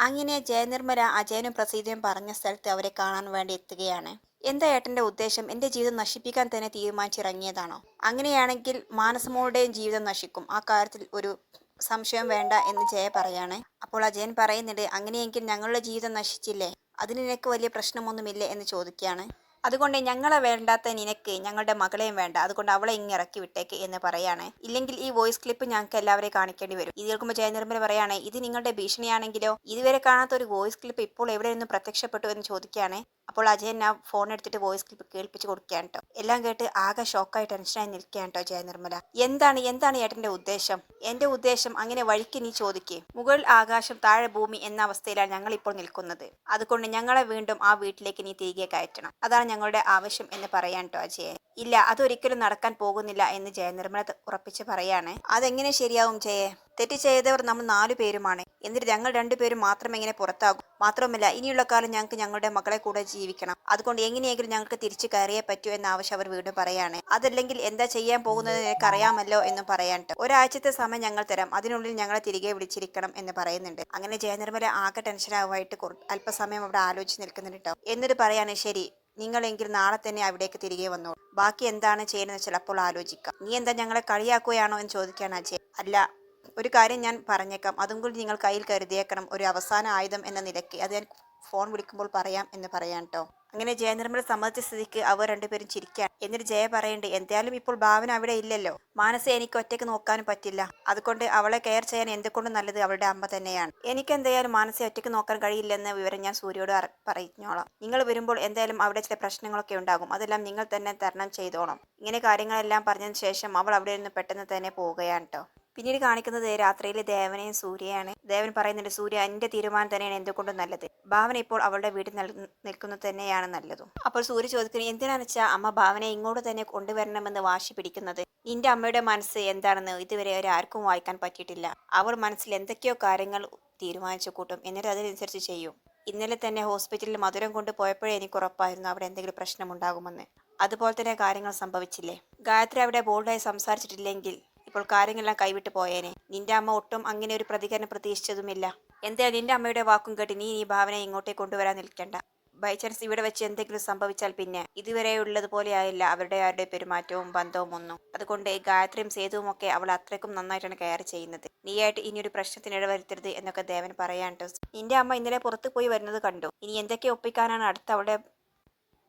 അങ്ങനെ ജയനിർമ്മല അജയനും പ്രസീതയും പറഞ്ഞ സ്ഥലത്ത് അവരെ കാണാൻ വേണ്ടി എത്തുകയാണ്. എന്താ ഏട്ടന്റെ ഉദ്ദേശം? എന്റെ ജീവിതം നശിപ്പിക്കാൻ തന്നെ തീരുമാനിച്ചിറങ്ങിയതാണോ? അങ്ങനെയാണെങ്കിൽ മാനസമോളുടെയും ജീവിതം നശിക്കും. ആ കാര്യത്തിൽ ഒരു സംശയം വേണ്ട എന്ന് ജയ പറയാണ്. അപ്പോൾ അജയൻ പറയുന്നുണ്ട് അങ്ങനെയെങ്കിൽ ഞങ്ങളുടെ ജീവിതം നശിച്ചില്ലേ? അതിന് നിനക്ക് വലിയ പ്രശ്നമൊന്നുമില്ലേ? എന്ന് ചോദിക്കുകയാണ്. അതുകൊണ്ട് ഞങ്ങളെ വേണ്ടാത്ത നിനക്ക് ഞങ്ങളുടെ മകളെയും വേണ്ട. അതുകൊണ്ട് അവളെ ഇങ്ങ് ഇറക്കി വിട്ടേക്ക് എന്ന് പറയാണ്. ഇല്ലെങ്കിൽ ഈ വോയിസ് ക്ലിപ്പ് ഞങ്ങൾക്ക് എല്ലാവരെയും കാണിക്കേണ്ടി വരും. ഇത് കേൾക്കുമ്പോൾ ജയനിർമ്മല പറയാണ് ഇത് നിങ്ങളുടെ ഭീഷണിയാണെങ്കിലോ? ഇതുവരെ കാണാത്ത ഒരു വോയിസ് ക്ലിപ്പ് ഇപ്പോൾ എവിടെ നിന്ന് പ്രത്യക്ഷപ്പെട്ടു എന്ന് ചോദിക്കുകയാണ്. അപ്പോൾ അജയൻ ആ ഫോൺ എടുത്തിട്ട് വോയിസ് ക്ലിപ്പ് കേൾപ്പിച്ച് കൊടുക്കുകയാണ് കേട്ടോ എല്ലാം കേട്ട് ആകെ ഷോക്കായി ടെൻഷനായി നിൽക്കുകയാണ് കേട്ടോ ജയ നിർമ്മല. എന്താണ് എന്താണ് ഏട്ടന്റെ ഉദ്ദേശം? എന്റെ ഉദ്ദേശം അങ്ങനെ വഴിക്ക് നീ ചോദിക്കേ. മുകൾ ആകാശം താഴെ ഭൂമി എന്ന അവസ്ഥയിലാണ് ഞങ്ങൾ ഇപ്പോൾ നിൽക്കുന്നത്. അതുകൊണ്ട് ഞങ്ങളെ വീണ്ടും ആ വീട്ടിലേക്ക് നീ തിരികെ കയറ്റണം. അതാണ് ഞങ്ങളുടെ ആവശ്യം എന്ന് പറയാൻ കേട്ടോ അജയൻ ഇല്ല അതൊരിക്കലും നടക്കാൻ പോകുന്നില്ല എന്ന് ജയനിർമ്മല നിർമ്മല ഉറപ്പിച്ച് പറയാണ്. അതെങ്ങനെ ശരിയാവും ജയെ? തെറ്റ് ചെയ്തവർ നമ്മൾ നാലു പേരുമാണ്. എന്നിട്ട് ഞങ്ങൾ രണ്ടുപേരും മാത്രം എങ്ങനെ പുറത്താകും. മാത്രമല്ല ഇനിയുള്ള കാലം ഞങ്ങൾക്ക് ഞങ്ങളുടെ മകളെ കൂടെ ജീവിക്കണം. അതുകൊണ്ട് എങ്ങനെയെങ്കിലും ഞങ്ങൾക്ക് തിരിച്ചു കയറിയേ പറ്റൂ എന്ന ആവശ്യം അവർ വീണ്ടും പറയാണ്. അതല്ലെങ്കിൽ എന്താ ചെയ്യാൻ പോകുന്നത് നിനക്ക് അറിയാമല്ലോ എന്നും പറയാനിട്ട് ട്ടോ. ഒരാഴ്ചത്തെ സമയം ഞങ്ങൾ തരാം. അതിനുള്ളിൽ ഞങ്ങളെ തിരികെ വിളിച്ചിരിക്കണം എന്ന് പറയുന്നുണ്ട്. അങ്ങനെ ജയനിർമ്മല ആകെ ടെൻഷനാവുമായിട്ട് അല്പസമയം അവിടെ ആലോചിച്ച് നിൽക്കുന്നുണ്ട് കേട്ടോ എന്നിട്ട് പറയാണ് ശരി നിങ്ങളെങ്കിൽ നാളെ തന്നെ അവിടേക്ക് തിരികെ വന്നോളൂ. ബാക്കി എന്താണ് ചെയ്യുന്നത് ചിലപ്പോൾ ആലോചിക്കാം. നീ എന്താ ഞങ്ങളെ കളിയാക്കുകയാണോ എന്ന് ചോദിക്കുകയാണ് അജയ്. അല്ല ഒരു കാര്യം ഞാൻ പറഞ്ഞേക്കാം. അതും കൂടി നിങ്ങൾ കയ്യിൽ കരുതിയേക്കണം. ഒരു അവസാന ആയുധം എന്ന നിലയ്ക്ക്. അത് ഞാൻ ഫോൺ വിളിക്കുമ്പോൾ പറയാം എന്ന് പറയാം കേട്ടോ അങ്ങനെ ജയനിർമ്മല സമ്മതിച്ച സ്ഥിതിക്ക് അവർ രണ്ടുപേരും ചിരിക്കാൻ എന്നിട്ട് ജയ പറയണ്ട് എന്തായാലും ഇപ്പോൾ ഭാവന അവിടെ ഇല്ലല്ലോ. മാനസ എനിക്ക് ഒറ്റയ്ക്ക് നോക്കാനും പറ്റില്ല. അതുകൊണ്ട് അവളെ കെയർ ചെയ്യാൻ എന്തുകൊണ്ടും നല്ലത് അവളുടെ അമ്മ തന്നെയാണ്. എനിക്ക് എന്തായാലും മാനസയെ ഒറ്റയ്ക്ക് നോക്കാൻ കഴിയില്ലെന്ന വിവരം ഞാൻ സൂര്യയോട് പറഞ്ഞോളാം. നിങ്ങൾ വരുമ്പോൾ എന്തായാലും അവിടെ ചില പ്രശ്നങ്ങളൊക്കെ ഉണ്ടാകും. അതെല്ലാം നിങ്ങൾ തന്നെ തരണം ചെയ്തോണം. ഇങ്ങനെ കാര്യങ്ങളെല്ലാം പറഞ്ഞതിന് ശേഷം അവൾ അവിടെ നിന്ന് പെട്ടെന്ന് തന്നെ പോവുകയാണ് കേട്ടോ പിന്നീട് കാണിക്കുന്നത് രാത്രിയിൽ ദേവനെയും സൂര്യയാണ്. ദേവൻ പറയുന്നുണ്ട് സൂര്യ എന്റെ തീരുമാനം തന്നെയാണ് എന്തുകൊണ്ടും നല്ലത്. ഭാവന ഇപ്പോൾ അവളുടെ വീട്ടിൽ നൽ- നിൽക്കുന്നത് തന്നെയാണ് നല്ലതും. അപ്പോൾ സൂര്യ ചോദിക്കുന്നു എന്തിനാണെന്ന് വെച്ചാൽ അമ്മ ഭാവനയെ ഇങ്ങോട്ട് തന്നെ കൊണ്ടുവരണമെന്ന് വാശി പിടിക്കുന്നത്? നിന്റെ അമ്മയുടെ മനസ്സ് എന്താണെന്ന് ഇതുവരെ ആർക്കും വായിക്കാൻ പറ്റിയിട്ടില്ല. അവൾ മനസ്സിൽ എന്തൊക്കെയോ കാര്യങ്ങൾ തീരുമാനിച്ചു കൂട്ടും. എന്നിട്ട് അതിനനുസരിച്ച് ചെയ്യും. ഇന്നലെ തന്നെ ഹോസ്പിറ്റലിൽ മധുരം കൊണ്ട് പോയപ്പോഴേ എനിക്ക് ഉറപ്പായിരുന്നു അവിടെ എന്തെങ്കിലും പ്രശ്നമുണ്ടാകുമെന്ന് അതുപോലെ തന്നെ കാര്യങ്ങൾ സംഭവിച്ചില്ലേ? ഗായത്രി അവിടെ ബോൾഡായി സംസാരിച്ചിട്ടില്ലെങ്കിൽ ഇപ്പോൾ കാര്യങ്ങളെല്ലാം കൈവിട്ട് പോയേനെ. നിന്റെ അമ്മ ഒട്ടും അങ്ങനെ ഒരു പ്രതികരണം പ്രതീക്ഷിച്ചതുമില്ല. എന്തായാലും നിന്റെ അമ്മയുടെ വാക്കും കേട്ട് നീ ഈ ഭാവന ഇങ്ങോട്ടേ കൊണ്ടുവരാൻ നിൽക്കേണ്ട. ബൈ ചാൻസ് ഇവിടെ വെച്ച് എന്തെങ്കിലും സംഭവിച്ചാൽ പിന്നെ ഇതുവരെ ഉള്ളതുപോലെ ആയില്ല. അവരുടെ ആരുടെ പെരുമാറ്റവും ബന്ധവും ഒന്നും. അതുകൊണ്ട് ഈ ഗായത്രിയും സേതുവും ഒക്കെ അവൾ അത്രയ്ക്കും നന്നായിട്ടാണ് കെയർ ചെയ്യുന്നത്. നീയായിട്ട് ഇനിയൊരു പ്രശ്നത്തിന് ഇടവരുത്തരുത് എന്നൊക്കെ ദേവൻ പറയാനുണ്ട്. നിന്റെ അമ്മ ഇന്നലെ പുറത്തു പോയി വരുന്നത് കണ്ടു. ഇനി എന്തൊക്കെ ഒപ്പിക്കാനാണ് അടുത്ത അവളുടെ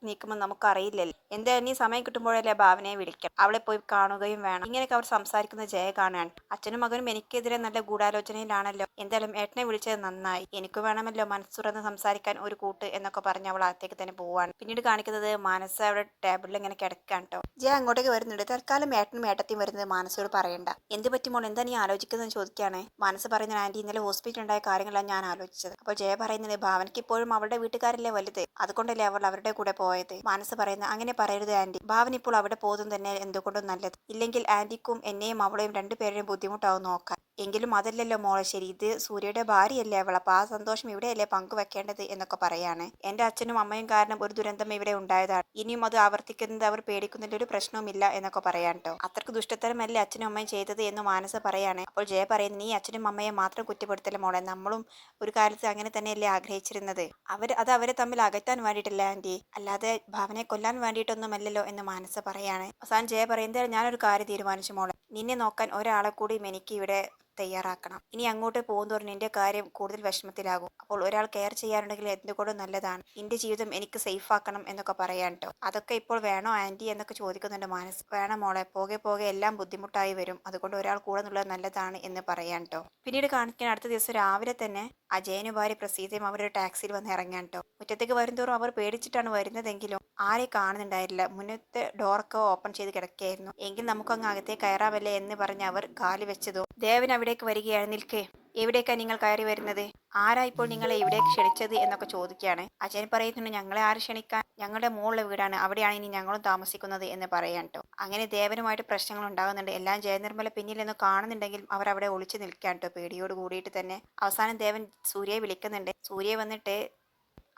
നീക്കുമ്പോൾ നമുക്കറിയില്ലല്ലോ. എന്തായാലും നീ സമയം കിട്ടുമ്പോഴല്ലേ ഭാവനയെ വിളിക്കാം. അവളെ പോയി കാണുകയും വേണം. ഇങ്ങനെയൊക്കെ അവർ സംസാരിക്കുന്ന ജയ കാണാണ് അച്ഛനും മകനും എനിക്കെതിരെ നല്ല ഗൂഢാലോചനയിലാണല്ലോ. എന്തായാലും ഏട്ടനെ വിളിച്ചത് നന്നായി. എനിക്ക് വേണമല്ലോ മനസ്സുറന്ന് സംസാരിക്കാൻ ഒരു കൂട്ട് എന്നൊക്കെ പറഞ്ഞ് അവൾ അകത്തേക്ക് തന്നെ പോവാണ്. പിന്നീട് കാണിക്കുന്നത് മാനസ അവിടെ ടേബിളിൽ ഇങ്ങനെ കിടക്കാൻ കേട്ടോ. ജയ അങ്ങോട്ടേക്ക് വരുന്നുണ്ട്. തൽക്കാലം ഏട്ടനും ഏട്ടത്തിയും വരുന്നത് മാനസയോട് പറയണ്ട. എന്ത് പറ്റുമോൾ എന്താ നീ ആലോചിക്കുന്നത് ചോദിക്കുകയാണ്. മനസ്സ് പറയുന്ന ആന്റി ഇന്നലെ ഹോസ്പിറ്റലിൽ ഉണ്ടായ കാര്യങ്ങളാണ് ഞാൻ ആലോചിച്ചത്. അപ്പോൾ ജയ പറയുന്നത് ഭാവനയ്ക്ക് ഇപ്പോഴും അവളുടെ വീട്ടുകാരല്ലേ വലുത്? അതുകൊണ്ടല്ലേ അവൾ അവരുടെ കൂടെ പോയത്. മനസ്സ് പറയുന്നത് അങ്ങനെ പറയരുത് ആന്റി ഭാവൻ ഇപ്പോൾ അവിടെ പോകുന്നത് തന്നെ എന്തുകൊണ്ടും നല്ലത്. ഇല്ലെങ്കിൽ ആന്റിക്കും എന്നെയും അവളെയും രണ്ടുപേരെയും ബുദ്ധിമുട്ടാവും നോക്കാൻ. എങ്കിലും അതല്ലല്ലോ മോളെ ശരി. ഇത് സൂര്യയുടെ ഭാര്യയല്ലേ അവൾ. അപ്പൊ ആ സന്തോഷം ഇവിടെയല്ലേ പങ്കുവെക്കേണ്ടത് എന്നൊക്കെ പറയാണ്. എന്റെ അച്ഛനും അമ്മയും കാരണം ഒരു ദുരന്തം ഇവിടെ ഉണ്ടായതാണ്. ഇനിയും അത് ആവർത്തിക്കുന്നത് അവർ പേടിക്കുന്നതിൽ ഒരു പ്രശ്നവുമില്ല എന്നൊക്കെ പറയാൻ കേട്ടോ അത്രയ്ക്ക് ദുഷ്ടത്തരമല്ലേ അച്ഛനും അമ്മയും ചെയ്തത് എന്ന് മാനസ പറയാണ്. അപ്പോൾ ജയ പറയുന്നു നീ അച്ഛനും അമ്മയെ മാത്രം കുറ്റപ്പെടുത്തല മോളെ? നമ്മളും ഒരു കാലത്ത് അങ്ങനെ തന്നെയല്ലേ ആഗ്രഹിച്ചിരുന്നത്? അവർ അത് അവരെ തമ്മിൽ അകറ്റാൻ വേണ്ടിയിട്ടല്ല ആന്റി അല്ലാതെ ഭാവനയെ കൊല്ലാൻ വേണ്ടിയിട്ടൊന്നുമല്ലല്ലോ എന്ന് മാനസ പറയാണ്. അവസാനം ജയ പറയുന്നത് ഞാനൊരു കാര്യം തീരുമാനിച്ചു മോളെ. നിന്നെ നോക്കാൻ ഒരാളെ കൂടിയും എനിക്ക് ഇവിടെ തയ്യാറാക്കണം. ഇനി അങ്ങോട്ട് പോകുന്നതോറും എന്റെ കാര്യം കൂടുതൽ വിഷമത്തിലാകും. അപ്പോൾ ഒരാൾ കെയർ ചെയ്യാനുണ്ടെങ്കിൽ എന്തുകൊണ്ടും നല്ലതാണ്. എന്റെ ജീവിതം എനിക്ക് സേഫ് ആക്കണം എന്നൊക്കെ പറയാൻ കേട്ടോ അതൊക്കെ ഇപ്പോൾ വേണോ ആന്റി എന്നൊക്കെ ചോദിക്കുന്നുണ്ട് മാനസ് വേണം മോളെ പോകെ പോകെ എല്ലാം ബുദ്ധിമുട്ടായി വരും. അതുകൊണ്ട് ഒരാൾ കൂടെ നിന്നുള്ളത് നല്ലതാണ് എന്ന് പറയാൻ കേട്ടോ പിന്നീട് കാണിക്കാൻ അടുത്ത ദിവസം രാവിലെ തന്നെ അജയനും ഭാര്യ പ്രസീതയും അവരൊരു ടാക്സിയിൽ വന്ന് ഇറങ്ങാൻ കേട്ടോ മുറ്റത്തേക്ക് വരുന്തോറും അവർ പേടിച്ചിട്ടാണ് വരുന്നതെങ്കിലും ആരെ കാണുന്നുണ്ടായിരുന്നില്ല. മുന്നത്തെ ഡോറൊക്കെ ഓപ്പൺ ചെയ്ത് കിടക്കുകയായിരുന്നു. എങ്കിൽ നമുക്ക് അങ്ങ് അകത്തേക്ക് കയറാമല്ലേ എന്ന് പറഞ്ഞ് അവർ കാലി വെച്ചതോ ദേവൻ അവിടേക്ക് വരികയാണ് നിൽക്കേ. എവിടേക്കാ നിങ്ങൾ കയറി വരുന്നത്? ആരാ ഇപ്പോൾ നിങ്ങളെ ഇവിടേക്ക് ക്ഷണിച്ചത് എന്നൊക്കെ ചോദിക്കുകയാണ് അജയൻ പറയുന്നുണ്ട് ഞങ്ങളെ ആര് ക്ഷണിക്കാൻ? ഞങ്ങളുടെ മുകളിലെ വീടാണ്. അവിടെയാണ് ഇനി ഞങ്ങളും താമസിക്കുന്നത് എന്ന് പറയാൻ കേട്ടോ അങ്ങനെ ദേവനുമായിട്ട് പ്രശ്നങ്ങൾ ഉണ്ടാകുന്നുണ്ട്. എല്ലാം ജയനിർമ്മല പിന്നിലെന്ന് കാണുന്നുണ്ടെങ്കിലും അവർ അവിടെ ഒളിച്ചു നിൽക്കാൻ കേട്ടോ പേടിയോട് കൂടിയിട്ട് തന്നെ. അവസാനം ദേവൻ സൂര്യയെ വിളിക്കുന്നുണ്ട്. സൂര്യ വന്നിട്ട്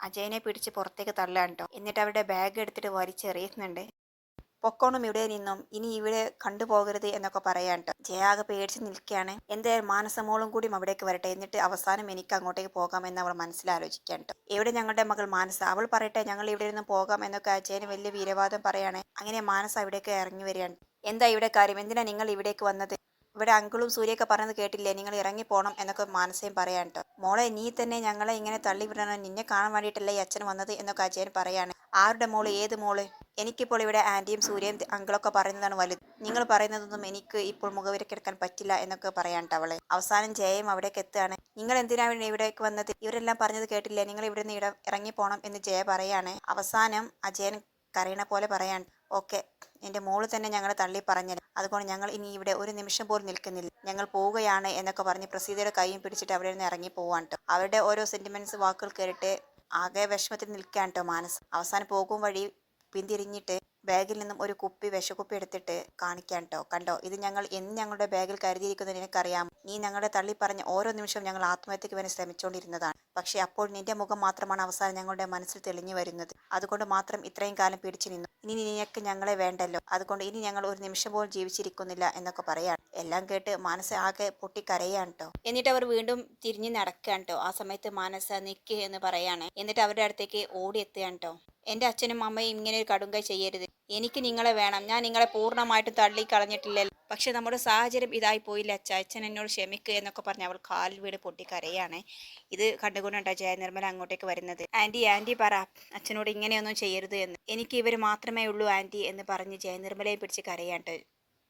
അജയനെ പിടിച്ച് പുറത്തേക്ക് തള്ളാൻ കേട്ടോ എന്നിട്ട് അവരുടെ ബാഗ് എടുത്തിട്ട് വലിച്ചെറിയുന്നുണ്ട്. പൊക്കോണം ഇവിടെ നിന്നും ഇനി ഇവിടെ കണ്ടുപോകരുത് എന്നൊക്കെ പറയാണ്ട് ജയാകെ പേടിച്ച് നിൽക്കുകയാണ്. എന്തായാലും മാനസമോളും കൂടി അവിടേക്ക് വരട്ടെ. എന്നിട്ട് അവസാനം എനിക്ക് അങ്ങോട്ടേക്ക് പോകാം എന്ന് അവൾ മനസ്സിലാലോചിക്കാണ്ട് എവിടെ ഞങ്ങളുടെ മകൾ മാനസ? അവൾ പറയട്ടെ ഞങ്ങൾ ഇവിടെ നിന്ന് പോകാം എന്നൊക്കെ അജയന് വലിയ വീരവാദം പറയാണ് അങ്ങനെ മാനസ അവിടേക്ക് ഇറങ്ങി വരികയാണ്. എന്താ ഇവിടെ കാര്യം? എന്തിനാ നിങ്ങൾ ഇവിടേക്ക് വന്നത്? ഇവിടെ അങ്കിളും സൂര്യയൊക്കെ പറഞ്ഞത് കേട്ടില്ലേ? നിങ്ങൾ ഇറങ്ങി പോകണം എന്നൊക്കെ മാനസയും പറയാനുണ്ട് മോളെ നീ തന്നെ ഞങ്ങളെ ഇങ്ങനെ തള്ളിവിടണം നിന്നെ കാണാൻ വേണ്ടിയിട്ടല്ലേ ഈ അച്ഛൻ വന്നത് എന്നൊക്കെ അജയൻ പറയാണ്. ആരുടെ മോൾ? ഏത് മോൾ? എനിക്കിപ്പോൾ ഇവിടെ ആന്റിയും സൂര്യയും അങ്കിളൊക്കെ പറയുന്നതാണ് വലുത്. നിങ്ങൾ പറയുന്നതൊന്നും എനിക്ക് ഇപ്പോൾ മുഖവിരക്കെടുക്കാൻ പറ്റില്ല എന്നൊക്കെ പറയാനുണ്ട് അവളെ. അവസാനം ജയയും അവിടേക്ക് എത്തുകയാണ്. നിങ്ങൾ എന്തിനാണ് ഇവിടേക്ക് വന്നത്? ഇവരെല്ലാം പറഞ്ഞത് കേട്ടില്ലേ? നിങ്ങൾ ഇവിടെ നിന്ന് ഇറങ്ങി പോകണം എന്ന് ജയ പറയാണ്. അവസാനം അജയൻ കരയണ പോലെ പറയാൻ ഓക്കെ. എന്റെ മോൾ തന്നെ ഞങ്ങളെ തള്ളി പറഞ്ഞത്. അതുകൊണ്ട് ഞങ്ങൾ ഇനി ഇവിടെ ഒരു നിമിഷം പോലും നിൽക്കുന്നില്ല. ഞങ്ങൾ പോവുകയാണ് എന്നൊക്കെ പറഞ്ഞ് പ്രസീതയുടെ കൈയും പിടിച്ചിട്ട് അവിടെ നിന്ന് ഇറങ്ങി പോവാൻ അവരുടെ ഓരോ സെന്റിമെന്റ്സ് വാക്കുകൾ കേട്ടിട്ട് ആകെ വിഷമത്തിൽ നിൽക്കാൻ കേട്ടോ മാനസ്. അവസാനം പോകും വഴി പിന്തിരിഞ്ഞിട്ട് ബാഗിൽ നിന്നും ഒരു കുപ്പി വിഷക്കുപ്പി എടുത്തിട്ട് കാണിക്കാൻ ട്ടോ. കണ്ടോ? ഇത് ഞങ്ങൾ എന്ന് ഞങ്ങളുടെ ബാഗിൽ കരുതിയിരിക്കുന്നത് നിനക്കറിയാം നീ ഞങ്ങളുടെ തള്ളി പറഞ്ഞ ഓരോ നിമിഷവും ഞങ്ങൾ ആത്മഹത്യക്ക് വേണ്ടി ശ്രമിച്ചുകൊണ്ടിരുന്നതാണ് പക്ഷെ അപ്പോൾ നിന്റെ മുഖം മാത്രമാണ് അവസാനം ഞങ്ങളുടെ മനസ്സിൽ തെളിഞ്ഞു വരുന്നത്. അതുകൊണ്ട് മാത്രം ഇത്രയും കാലം പിടിച്ചു നിന്നു. ഇനി നിനക്ക് ഞങ്ങളെ വേണ്ടല്ലോ. അതുകൊണ്ട് ഇനി ഞങ്ങൾ ഒരു നിമിഷം പോലും ജീവിച്ചിരിക്കുന്നില്ല എന്നൊക്കെ പറയാണ്. എല്ലാം കേട്ട് മാനസ ആകെ പൊട്ടിക്കരയാണ് കേട്ടോ. എന്നിട്ട് അവർ വീണ്ടും തിരിഞ്ഞു നടക്കുകയാണ് കേട്ടോ. ആ സമയത്ത് മാനസ നിക്ക് എന്ന് പറയാണ്. എന്നിട്ട് അവരുടെ അടുത്തേക്ക് ഓടി ഓടിയെത്തുകയാണ് കേട്ടോ. എന്റെ അച്ഛനും അമ്മയും ഇങ്ങനെ ഒരു കടുങ്കൈ ചെയ്യരുത്. എനിക്ക് നിങ്ങളെ വേണം. ഞാൻ നിങ്ങളെ പൂർണമായിട്ടും തള്ളി കളഞ്ഞിട്ടില്ലല്ലോ പക്ഷെ നമ്മുടെ സാഹചര്യം ഇതായി പോയില്ല? അച്ഛ അച്ഛൻ എന്നോട് ക്ഷമിക്കുക എന്നൊക്കെ പറഞ്ഞ് അവൾ കാലിൽ വീട് പൊട്ടിക്കരയാണ്. ഇത് കണ്ടുകൊണ്ടാണ് ജയ നിർമ്മല അങ്ങോട്ടേക്ക് വരുന്നത്. ആന്റി ആന്റി പറ. അച്ഛനോട് ഇങ്ങനെയൊന്നും ചെയ്യരുത് എന്ന്. എനിക്ക് ഇവർ മാത്രമേ ഉള്ളൂ ആന്റി എന്ന് പറഞ്ഞ് ജയ നിർമ്മലയെ പിടിച്ച് കരയാണ്ട്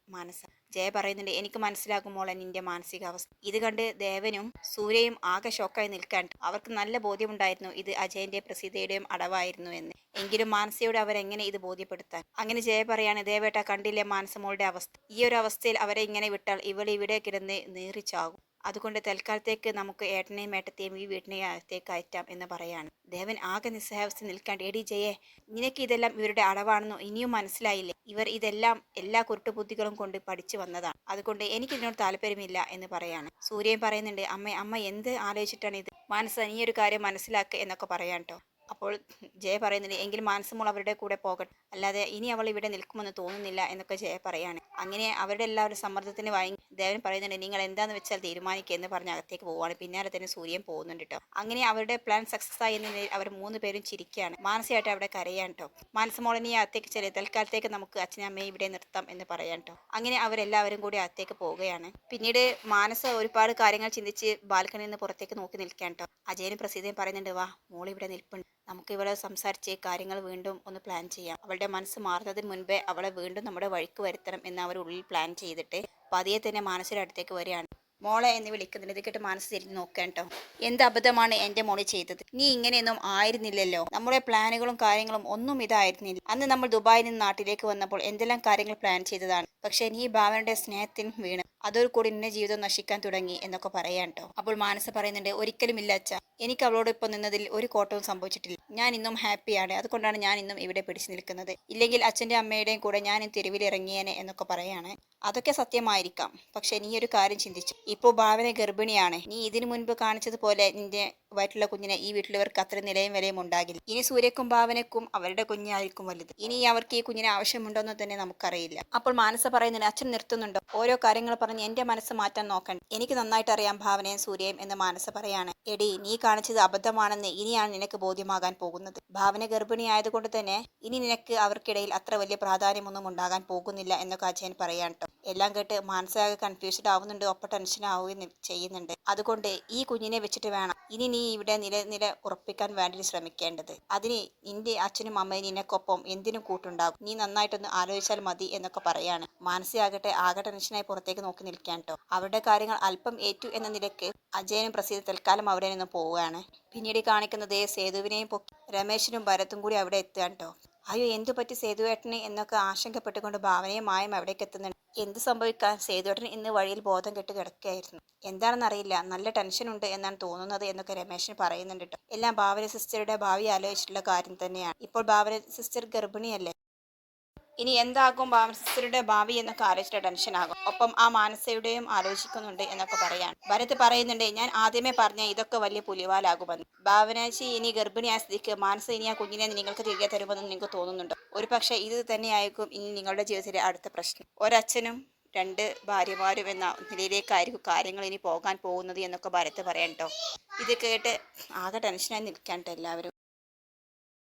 മാനസ ജയ പറയുന്നുണ്ട് എനിക്ക് മനസ്സിലാകും മോളെ നിന്റെ മാനസികാവസ്ഥ. ഇത് കണ്ട് ദേവനും സൂര്യയും ആകെ ഷോക്കായി നിൽക്കാൻ. അവർക്ക് നല്ല ബോധ്യമുണ്ടായിരുന്നു ഇത് അജയന്റെ പ്രസീതയുടെയും അടവായിരുന്നു എന്ന്. എങ്കിലും മാനസയോട് അവരെങ്ങനെ ഇത് ബോധ്യപ്പെടുത്താൻ? അങ്ങനെ ജയ പറയാണ് ദേവേട്ട കണ്ടില്ലേ മാനസമോളുടെ അവസ്ഥ? ഈ ഒരു അവസ്ഥയിൽ അവരെ ഇങ്ങനെ വിട്ടാൽ ഇവൾ ഇവിടെ കിടന്ന് നീറിച്ചാകും. അതുകൊണ്ട് തൽക്കാലത്തേക്ക് നമുക്ക് ഏട്ടനെയും ഏട്ടത്തെയും ഈ വീട്ടിനെയും അകത്തേക്ക് അയറ്റാം എന്ന് പറയാണ്. ദേവൻ ആകെ നിസ്സഹാവസ്ഥ നിൽക്കാണ്ട് എടി ജയെ നിനക്ക് ഇതെല്ലാം ഇവരുടെ അളവാണെന്നോ ഇനിയും മനസ്സിലായില്ലേ? ഇവർ ഇതെല്ലാം എല്ലാ കുരുട്ടുബുദ്ധികളും കൊണ്ട് പഠിച്ചു വന്നതാണ്. അതുകൊണ്ട് എനിക്ക് ഇതിനോട് താല്പര്യമില്ല എന്ന് പറയാണ്. സൂര്യൻ പറയുന്നുണ്ട് അമ്മ അമ്മ എന്ത് ആലോചിച്ചിട്ടാണ് ഇത്? മാനസ നീ ഒരു കാര്യം മനസ്സിലാക്കുക എന്നൊക്കെ പറയാൻ കേട്ടോ അപ്പോൾ ജയ പറയുന്നില്ല എങ്കിൽ മാനസമോൾ അവരുടെ കൂടെ പോകട്ടെ. അല്ലാതെ ഇനി അവൾ ഇവിടെ നിൽക്കുമെന്ന് തോന്നുന്നില്ല എന്നൊക്കെ ജയ പറയാണ്. അങ്ങനെ അവരുടെ എല്ലാവരും സമ്മർദ്ദത്തിന് വഴങ്ങി ദേവൻ പറയുന്നുണ്ട് നിങ്ങൾ എന്താന്ന് വെച്ചാൽ തീരുമാനിക്കുക എന്ന് പറഞ്ഞ് അകത്തേക്ക് പോവുകയാണ്. പിന്നാലെ തന്നെ സൂര്യൻ പോകുന്നുണ്ട് കേട്ടോ അങ്ങനെ അവരുടെ പ്ലാൻ സക്സസ് ആയി എന്ന് അവർ മൂന്ന് പേരും ചിരിക്കുകയാണ്. മാനസികമായിട്ട് അവിടെ കരയാണ് കേട്ടോ മാനസമോളിനെ അകത്തേക്ക് ചെറിയ തൽക്കാലത്തേക്ക് നമുക്ക് അച്ഛനും അമ്മയും ഇവിടെ നിർത്താം എന്ന് പറയാൻ കേട്ടോ അങ്ങനെ അവരെല്ലാവരും കൂടി അകത്തേക്ക് പോവുകയാണ്. പിന്നീട് മാനസ ഒരുപാട് കാര്യങ്ങൾ ചിന്തിച്ച് ബാൽക്കണിയിൽ നിന്ന് പുറത്തേക്ക് നോക്കി നിൽക്കാൻ കേട്ടോ അജയനും പ്രസീതയും പറയുന്നുണ്ട് വാ മോൾ ഇവിടെ നിൽപ്പുണ്ട്. നമുക്ക് ഇവളെ സംസാരിച്ച് കാര്യങ്ങൾ വീണ്ടും ഒന്ന് പ്ലാൻ ചെയ്യാം. അവളുടെ മനസ്സ് മാറുന്നതിന് മുൻപേ അവളെ വീണ്ടും നമ്മുടെ വഴിക്ക് വരുത്തണം എന്ന് അവർ ഉള്ളിൽ പ്ലാൻ ചെയ്തിട്ട് പതിയെ തന്നെ മാനസിയുടെ അടുത്തേക്ക് വരികയാണ്. മോളെ എന്ന് വിളിക്കുന്നുണ്ട് ഇത് കേട്ട് മനസ്സ് തിരിഞ്ഞ് നോക്കാൻ എന്ത് അബദ്ധമാണ് എന്റെ മോളെ ചെയ്തത്? നീ ഇങ്ങനെയൊന്നും ആയിരുന്നില്ലല്ലോ. നമ്മുടെ പ്ലാനുകളും കാര്യങ്ങളും ഒന്നും ഇതായിരുന്നില്ല. അന്ന് നമ്മൾ ദുബായിൽ നിന്ന് നാട്ടിലേക്ക് വന്നപ്പോൾ എന്തെല്ലാം കാര്യങ്ങൾ പ്ലാൻ ചെയ്തതാണ്. പക്ഷേ നീ ഭാവനയുടെ സ്നേഹത്തിന് വീണ്. അതൊരു കൂടി നിന്റെ ജീവിതം നശിക്കാൻ തുടങ്ങി എന്നൊക്കെ പറയാൻ കേട്ടോ അപ്പോൾ മാനസ പറയുന്നുണ്ട് ഒരിക്കലും ഇല്ല അച്ഛ. എനിക്ക് അവളോട് ഇപ്പം നിന്നതിൽ ഒരു കോട്ടവും സംഭവിച്ചിട്ടില്ല. ഞാൻ ഇന്നും ഹാപ്പിയാണ്. അതുകൊണ്ടാണ് ഞാൻ ഇന്നും ഇവിടെ പിടിച്ചു നിൽക്കുന്നത്. ഇല്ലെങ്കിൽ അച്ഛന്റെ അമ്മയുടെയും കൂടെ ഞാൻ തെരുവിൽ ഇറങ്ങിയേനെ എന്നൊക്കെ പറയാണ്. അതൊക്കെ സത്യമായിരിക്കാം. പക്ഷെ നീ ഒരു കാര്യം ചിന്തിച്ചു. ഇപ്പോൾ ഭാവന ഗർഭിണിയാണ്. നീ ഇതിനു മുൻപ് കാണിച്ചതുപോലെ നിന്റെ വയറ്റിലുള്ള കുഞ്ഞിനെ ഈ വീട്ടിലവർക്ക് അത്ര നിലയും വിലയും ഉണ്ടാകില്ല. ഇനി സൂര്യക്കും ഭാവനക്കും അവരുടെ കുഞ്ഞായിരിക്കും വലുത്. ഇനി അവർക്ക് ഈ കുഞ്ഞിനെ ആവശ്യമുണ്ടോന്ന് തന്നെ നമുക്കറിയില്ല. അപ്പോൾ മാനസ പറയുന്നതിന് അച്ഛൻ നിർത്തുന്നുണ്ടോ? ഓരോ കാര്യങ്ങൾ പറഞ്ഞ് എന്റെ മനസ്സ് മാറ്റാൻ നോക്കണ്ട. എനിക്ക് നന്നായിട്ട് അറിയാം ഭാവനയും സൂര്യയും എന്ന് മാനസ പറയാണ്. എടി നീ കാണിച്ചത് അബദ്ധമാണെന്ന് ഇനിയാണ് നിനക്ക് ബോധ്യമാകാൻ പോകുന്നത്. ഭാവന ഗർഭിണിയായതുകൊണ്ട് തന്നെ ഇനി നിനക്ക് അവർക്കിടയിൽ അത്ര വലിയ പ്രാധാന്യമൊന്നും ഉണ്ടാകാൻ പോകുന്നില്ല എന്നൊക്കെ അച്ഛൻ പറയാൻ എല്ലാം കേട്ട് മാനസികമായി കൺഫ്യൂസ്ഡ് ആവുന്നുണ്ട് ഒപ്പം ടെൻഷൻ ആവുകയും ചെയ്യുന്നുണ്ട്. അതുകൊണ്ട് ഈ കുഞ്ഞിനെ വെച്ചിട്ട് വേണം ഇനി നീ ഇവിടെ നില നില ഉറപ്പിക്കാൻ വേണ്ടി ശ്രമിക്കേണ്ടത്. അതിന് നിന്റെ അച്ഛനും അമ്മയും നിനക്കൊപ്പം എന്തിനും കൂട്ടുണ്ടാകും. നീ നന്നായിട്ടൊന്ന് ആലോചിച്ചാൽ മതി എന്നൊക്കെ പറയാണ്. മാനസിയാകട്ടെ ആകെ ടെൻഷനായി പുറത്തേക്ക് നോക്കി നിൽക്കാൻ അവരുടെ കാര്യങ്ങൾ അല്പം ഏറ്റു എന്ന നിലയ്ക്ക് അജയനും പ്രസീത തൽക്കാലം അവിടെ നിന്ന് പോവുകയാണ്. പിന്നീട് കാണിക്കുന്നത് സേതുവിനെയും പൊക്കി രമേശിനും ഭരത്തും കൂടി അവിടെ എത്തുകയാണ് കേട്ടോ അയ്യോ എന്തു പറ്റി സേതുവേട്ടന് എന്നൊക്കെ ആശങ്കപ്പെട്ടുകൊണ്ട് ഭാവനയും മായം അവിടേക്ക് എത്തുന്നുണ്ട്. എന്ത് സംഭവിക്കാൻ സേതുവേട്ടൻ ഇന്ന് വഴിയിൽ ബോധം കെട്ട് കിടക്കുകയായിരുന്നു. എന്താണെന്നറിയില്ല. നല്ല ടെൻഷൻ ഉണ്ട് എന്നാണ് തോന്നുന്നത് എന്നൊക്കെ രമേശൻ പറയുന്നുണ്ട് എല്ലാം ഭാവന സിസ്റ്ററുടെ ഭാവി ആലോചിച്ചിട്ടുള്ള കാര്യം തന്നെയാണ്. ഇപ്പോൾ ഭാവന സിസ്റ്റർ ഗർഭിണിയല്ലേ? ഇനി എന്താകും മാനസയുടെ ഭാവി എന്നൊക്കെ ആലോചിച്ചിട്ട് ടെൻഷനാകും ഒപ്പം ആ മാനസയുടെയും ആലോചിക്കുന്നുണ്ട് എന്നൊക്കെ പറയാണ്. ഭരത് പറയുന്നുണ്ട് ഞാൻ ആദ്യമേ പറഞ്ഞ ഇതൊക്കെ വലിയ പുലിവാലാകുമെന്ന്. ഭാവനാശി ഇനി ഗർഭിണിയായ സ്ഥിതിക്ക് മാനസ ഇനി ആ കുഞ്ഞിനെ നിങ്ങൾക്ക് തിരികെ തരുമെന്ന് നിങ്ങൾക്ക് തോന്നുന്നുണ്ടോ? ഒരു പക്ഷേ ഇത് തന്നെയായിരിക്കും ഇനി നിങ്ങളുടെ ജീവിതത്തിലെ അടുത്ത പ്രശ്നം. ഒരച്ഛനും രണ്ട് ഭാര്യമാരും എന്ന നിലയിലേക്കായിരിക്കും കാര്യങ്ങൾ ഇനി പോകാൻ പോകുന്നത് എന്നൊക്കെ ഭരത് പറയണ്ടോ ഇത് കേട്ട് ആകെ ടെൻഷനായി നിൽക്കാൻ എല്ലാവരും.